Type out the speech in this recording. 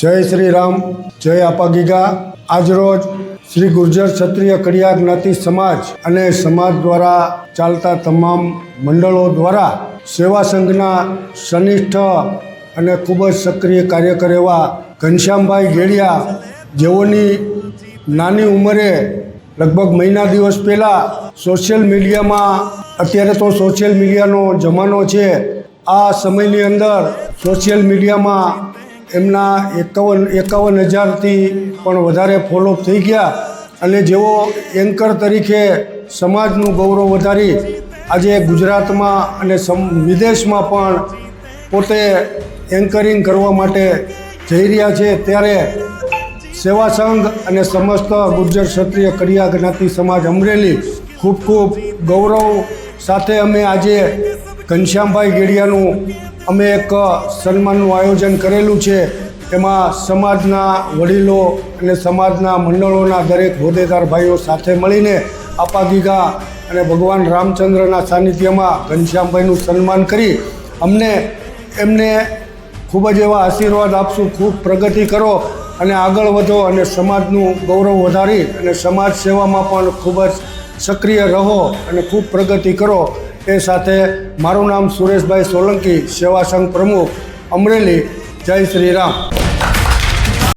જય શ્રી રામ જય આપા ગીગા. આજરોજ શ્રી ગુર્જર ક્ષત્રિય કડિયા જ્ઞાતિ સમાજ અને સમાજ દ્વારા ચાલતા તમામ મંડળો દ્વારા સેવા સંઘના સનિષ્ઠ અને ખૂબ જ સક્રિય કાર્યકર એવા ઘનશ્યામભાઈ ગેડિયા જેઓની નાની ઉંમરે લગભગ મહિના દિવસ પહેલાં સોશિયલ મીડિયામાં, અત્યારે તો સોશિયલ મીડિયાનો જમાનો છે, આ સમયની અંદર સોશિયલ મીડિયામાં એમના એકાવન એકાવન હજારથી પણ વધારે ફોલોઅપ થઈ ગયા અને જેઓ એન્કર તરીકે સમાજનું ગૌરવ વધારી આજે ગુજરાતમાં અને સમ, વિદેશમાં પણ પોતે એન્કરિંગ કરવા માટે જઈ રહ્યા છે, ત્યારે સેવા સંઘ અને સમસ્ત ગુર્જર ક્ષત્રિય કડિયા જ્ઞાતિ સમાજ અમરેલી ખૂબ ખૂબ ગૌરવ સાથે અમે આજે ઘનશ્યામભાઈ ગેડિયાનું અમે એક સન્માનનું આયોજન કરેલું છે. એમાં સમાજના વડીલો અને સમાજના મંડળોના દરેક હોદ્દેદાર ભાઈઓ સાથે મળીને આપાગીગા અને ભગવાન રામચંદ્રના સાનિધ્યમાં ઘનશ્યામભાઈનું સન્માન કરી અમને એમને ખૂબ જ એવા આશીર્વાદ આપશું, ખૂબ પ્રગતિ કરો અને આગળ વધો અને સમાજનું ગૌરવ વધારી અને સમાજ સેવામાં પણ ખૂબ જ સક્રિય રહો અને ખૂબ પ્રગતિ કરો. એ સાથે મારું નામ સુરેશભાઈ સોલંકી સેવા સંઘ પ્રમુખ અમરેલી જય શ્રી રામ.